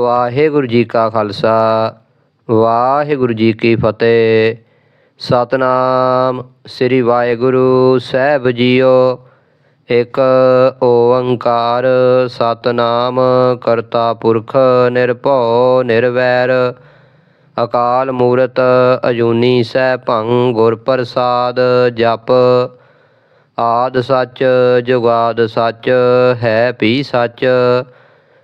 ਵਾਹਿਗੁਰੂ ਜੀ ਕਾ ਖਾਲਸਾ, ਵਾਹਿਗੁਰੂ ਜੀ ਕੀ ਫਤਿਹ। ਸਤਨਾਮ ਸ੍ਰੀ ਵਾਹਿਗੁਰੂ ਸਾਹਿਬ ਜੀਓ। ਇਕ ਓੰਕਾਰ, ਸਤਨਾਮ ਕਰਤਾ ਪੁਰਖ ਨਿਰਭਉ ਨਿਰਵੈਰ। ਅਕਾਲ ਮੂਰਤ ਅਜੂਨੀ ਸੈਭੰ ਗੁਰ ਪ੍ਰਸਾਦ ਜਪ। ਆਦ ਸੱਚ, ਜੁਗਾਦ ਸੱਚ, ਹੈ ਭੀ ਸੱਚ।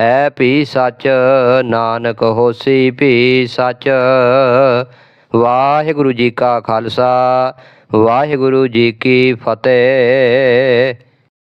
ਹੈ ਭੀ ਸੱਚ, ਨਾਨਕ ਹੋਸੀ ਭੀ ਸੱਚ। ਵਾਹਿਗੁਰੂ ਜੀ ਕਾ ਖਾਲਸਾ, ਵਾਹਿਗੁਰੂ ਜੀ ਕੀ ਫਤਿਹ।